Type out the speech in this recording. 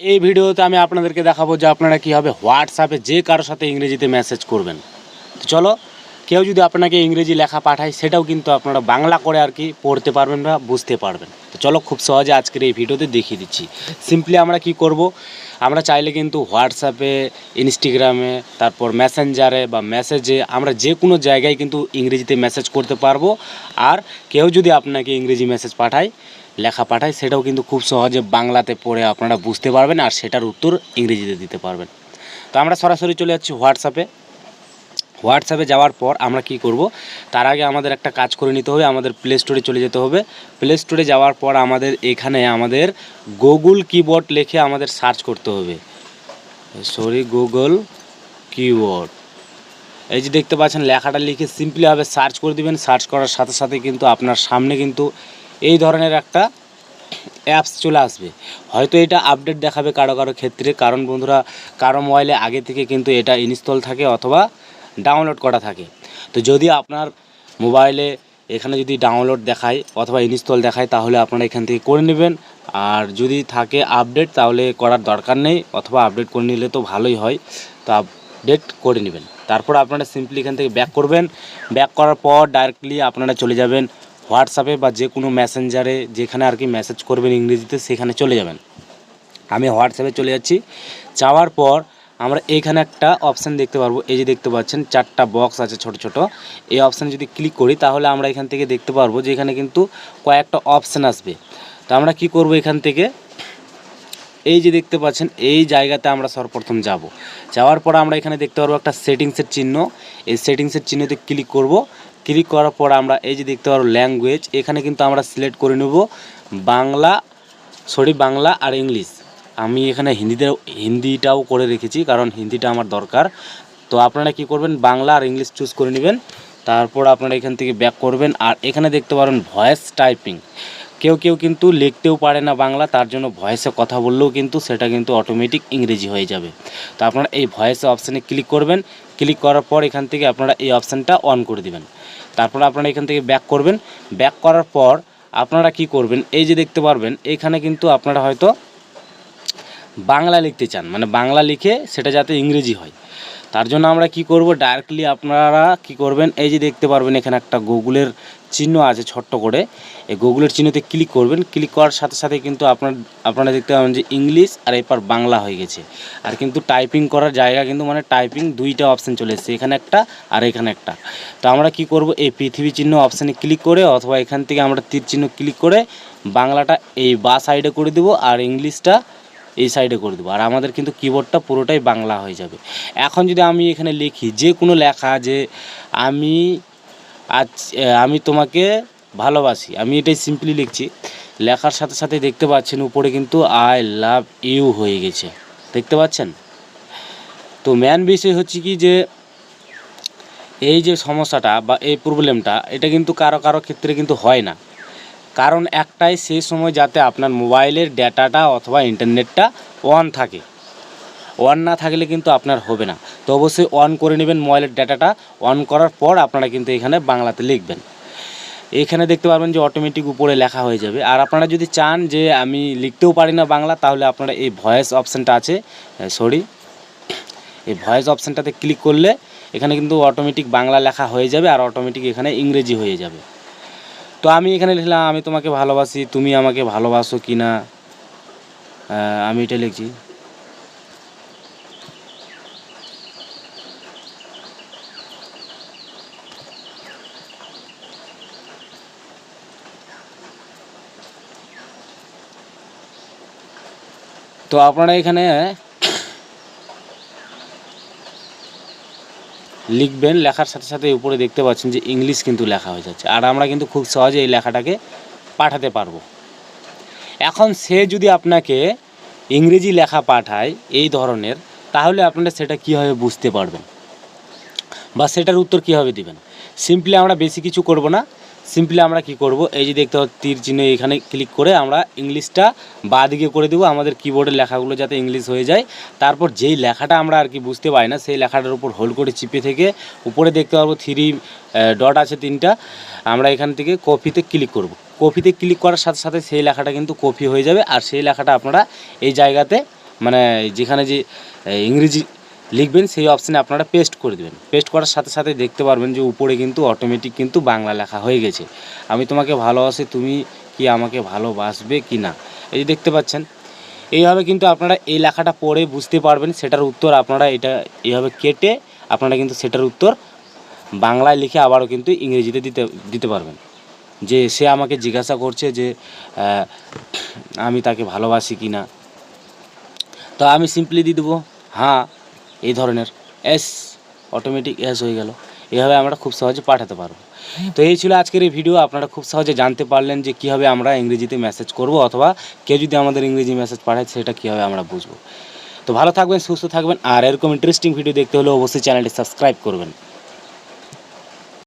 এই ভিডিওতে আমি আপনাদেরকে দেখাবো যে আপনারা কীভাবে হোয়াটসঅ্যাপে যে কারোর সাথে ইংরেজিতে মেসেজ করবেন। তো চলো, কেউ যদি আপনাকে ইংরেজি লেখা পাঠায়, সেটাও কিন্তু আপনারা বাংলা করে আর কি পড়তে পারবেন বা বুঝতে পারবেন। তো চলো, খুব সহজে আজকের এই ভিডিওতে দেখিয়ে দিচ্ছি। সিম্পলি আমরা কি করব? আমরা চাইলে কিন্তু হোয়াটসঅ্যাপে ইনস্টাগ্রামে তারপর মেসেঞ্জারে বা মেসেজে আমরা যে কোনো জায়গায় কিন্তু ইংরেজিতে মেসেজ করতে পারব। আর কেউ যদি আপনাকে ইংরেজি মেসেজ পাঠায় লেখা পাঠায়, সেটাও কিন্তু খুব সহজে বাংলাতে পড়ে আপনারা বুঝতে পারবেন আর সেটার উত্তর ইংরেজিতে দিতে পারবেন। তো আমরা সরাসরি চলে যাচ্ছি হোয়াটসঅ্যাপে হোয়াটসঅ্যাপে যাওয়ার পর আমরা কি করব, তার আগে আমাদের একটা কাজ করে নিতে হবে, আমাদের প্লে স্টোরে চলে যেতে হবে। প্লে স্টোরে যাওয়ার পর আমাদের এখানে আমাদের গুগল কিবোর্ড লিখে আমাদের সার্চ করতে হবে। সরি গুগল কিবোর্ড এই যে দেখতে পাচ্ছেন, লেখাটা লিখে সিম্পলিভাবে সার্চ করে দিবেন। সার্চ করার সাথে সাথে কিন্তু আপনার সামনে কিন্তু এই ধরনের একটা অ্যাপস চলে আসবে। হয়তো এটা আপডেট দেখাবে কারও কারও ক্ষেত্রে। কারণ বন্ধুরা, কারও মোবাইলে আগে থেকে কিন্তু এটা ইনস্টল থাকে অথবা ডাউনলোড করা থাকে। তো যদি আপনার মোবাইলে এখানে যদি ডাউনলোড দেখায় অথবা ইনস্টল দেখায়, তাহলে আপনারা এখান থেকে করে নেবেন। আর যদি থাকে আপডেট তাহলে করার দরকার নেই। অথবা আপডেট করে নিলে তো ভালোই হয়। তো আপডেট করে নেবেন। তারপর আপনারা সিম্পলি এখান থেকে ব্যাক করবেন। ব্যাক করার পর ডাইরেক্টলি আপনারা চলে যাবেন হোয়াটসঅ্যাপে বা যে কোনো মেসেঞ্জারে যেখানে আর কি মেসেজ করবেন ইংরেজিতে, সেখানে চলে যাবেন। আমি হোয়াটসঅ্যাপে চলে যাচ্ছি। যাওয়ার পর আমরা এইখানে একটা অপশান দেখতে পারব। এই যে দেখতে পাচ্ছেন, চারটা বক্স আছে ছোট ছোট। এই অপশানে যদি ক্লিক করি, তাহলে আমরা এখান থেকে দেখতে পারব যে এখানে কিন্তু কয়েকটা অপশান আসবে। তো আমরা কি করব এখান থেকে? এই যে দেখতে পাচ্ছেন, এই জায়গাতে আমরা সর্বপ্রথম যাব। যাওয়ার পর আমরা এখানে দেখতে পারব একটা সেটিংসের চিহ্ন। এই সেটিংসের চিহ্নতে ক্লিক করব। ক্লিক করার পর আমরা এই যে দেখতে পারব ল্যাঙ্গুয়েজ, এখানে কিন্তু আমরা সিলেক্ট করে নেব বাংলা, সরি, বাংলা আর ইংলিশ। আমি এখানে হিন্দিতে হিন্দিটাও করে রেখেছি কারণ হিন্দিটা আমার দরকার। তো আপনারা কি করবেন, বাংলা আর ইংলিশ চুজ করে নেবেন, তারপর আপনারা এখান থেকে ব্যাক করবেন আর এখানে দেখতে পারেন ভয়েস টাইপিং কেউ কেউ কিন্তু লিখতেও পারে না বাংলা, তার জন্য ভয়েসে কথা বললেও কিন্তু সেটা কিন্তু অটোমেটিক ইংরেজি হয়ে যাবে। তো আপনারা এই ভয়েসে অপশানে ক্লিক করবেন। ক্লিক করার পর এখান থেকে আপনারা এই অপশানটা অন করে দিবেন। তারপর আপনারা এখান থেকে ব্যাক করবেন। ব্যাক করার পর আপনারা কি করবেন? এই যে দেখতে পারবেন, এখানে কিন্তু আপনারা হয়তো বাংলা লিখতে চান। মানে বাংলা লিখে সেটা যাতে ইংরেজি হয়। তার জন্য আমরা কি করব? ডাইরেক্টলি আপনারা কি করবেন? এই যে দেখতে পারবেন এখানে একটা গুগলের চিহ্ন আছে ছোট্ট করে। এই গুগলের চিহ্নতে ক্লিক করবেন। ক্লিক করার সাথে সাথে কিন্তু আপনার, আপনারা দেখতে পাবেন যে ইংলিশ আর এরপর বাংলা হয়ে গেছে। আর কিন্তু টাইপিং করার জায়গা কিন্তু মানে টাইপিং দুইটা অপশান চলে এসেছে। এখানে একটা আর এখানে একটা। তো আমরা কি করব? এই পৃথিবী চিহ্ন অপশানে ক্লিক করে অথবা এখান থেকে আমরা তীর চিহ্ন ক্লিক করে বাংলাটা এই বা সাইডে করে দেবো আর ইংলিশটা এই সাইডে করে দেবো। আর আমাদের কিন্তু কিবোর্ডটা পুরোটাই বাংলা হয়ে যাবে। এখন যদি আমি এখানে লিখি যে কোনো লেখা যে আমি আজ আমি তোমাকে ভালোবাসি, আমি এটাই সিম্পলি লিখছি, লেখার সাথে সাথে দেখতে পাচ্ছেন উপরে কিন্তু আই লাভ ইউ হয়ে গেছে। দেখতে পাচ্ছেন? তো মেন বিষয় হচ্ছে কি যে এই যে সমস্যাটা বা এই প্রবলেমটা এটা কিন্তু কারও কারও ক্ষেত্রে কিন্তু হয় না। কারণ একটাই সেই সময় যাতে আপনার মোবাইলের ডেটাটা অথবা ইন্টারনেটটা অন থাকে। অন না থাকলে কিন্তু আপনার হবে না। তো অবশ্যই অন করে নেবেন মোবাইলের ডেটাটা। অন করার পর আপনারা কিন্তু এখানে বাংলাতে লিখবেন। এখানে দেখতে পারবেন যে অটোমেটিক উপরে লেখা হয়ে যাবে। আর আপনারা যদি চান যে আমি লিখতেও পারি না বাংলা, তাহলে আপনারা এই ভয়েস অপশানটা আছে সরি এই ভয়েস অপশানটাতে ক্লিক করলে এখানে কিন্তু অটোমেটিক বাংলা লেখা হয়ে যাবে আর অটোমেটিক এখানে ইংরেজি হয়ে যাবে। তো আমি এখানে লিখলাম, আমি তোমাকে ভালোবাসি, তুমি আমাকে ভালোবাসো কি না আমি এটা লিখছি। তো আপনারা এখানে লিখবেন, লেখার সাথে সাথে উপরে দেখতে পাচ্ছেন যে ইংলিশ কিন্তু লেখা হয়ে যাচ্ছে। আর আমরা কিন্তু খুব সহজে এই লেখাটাকে পাঠাতে পারব। এখন সে যদি আপনাকে ইংরেজি লেখা পাঠায় এই ধরনের, তাহলে আপনারা সেটা কীভাবে বুঝতে পারবেন? বা সেটার উত্তর কীভাবে দিবেন? সিম্পলি আমরা বেশি কিছু করব না। সিম্পলি আমরা কি করব? এই যে দেখতে পাচ্ছি, তীর চিহ্ন এখানে ক্লিক করে আমরা ইংলিশটা বাঁ দিকে করে দেবো আমাদের কিবোর্ডের লেখাগুলো যাতে ইংলিশ হয়ে যায়। তারপর যেই লেখাটা আমরা আর কি বুঝতে পারি না, সেই লেখাটার উপর হোল্ড করে চিপে থেকে উপরে দেখতে পারব থ্রি ডট আছে তিনটা। আমরা এখান থেকে কপিতে ক্লিক করব। কপিতে ক্লিক করার সাথে সাথে সেই লেখাটা কিন্তু কপি হয়ে যাবে। আর সেই লেখাটা আপনারা এই জায়গাতে মানে যেখানে যে ইংরেজি লিখবেন, সেই অপশানে আপনারা পেস্ট করে দেবেন। পেস্ট করার সাথে সাথে দেখতে পারবেন যে উপরে কিন্তু অটোমেটিক কিন্তু বাংলা লেখা হয়ে গেছে। আমি তোমাকে ভালোবাসি, তুমি কি আমাকে ভালোবাসবে কি না? এই যে দেখতে পাচ্ছেন, এইভাবে কিন্তু আপনারা এই লেখাটা পড়ে বুঝতে পারবেন, সেটার উত্তর আপনারা এটা এইভাবে কেটে আপনারা কিন্তু সেটার উত্তর বাংলায় লিখে আবারও কিন্তু ইংরেজিতে দিতে দিতে পারবেন। যে সে আমাকে জিজ্ঞাসা করছে যে আমি তাকে ভালোবাসি কি না? তো আমি সিম্পলি দিয়ে দেবো হ্যাঁ এই ধরনের এস অটোমেটিক এস হয়ে গেল। এভাবে আমরা খুব সহজে পাঠাতে পারব। তো এই ছিল আজকের এই ভিডিও আপনারা খুব সহজে জানতে পারলেন যে কীভাবে আমরা ইংরেজিতে মেসেজ করব অথবা কেউ যদি আমাদের ইংরেজি মেসেজ পাঠায় সেটা কীভাবে আমরা বুঝব। তো ভালো থাকবেন সুস্থ থাকবেন। আর এরকম ইন্টারেস্টিং ভিডিও দেখতে হলে অবশ্যই চ্যানেলটি সাবস্ক্রাইব করবেন।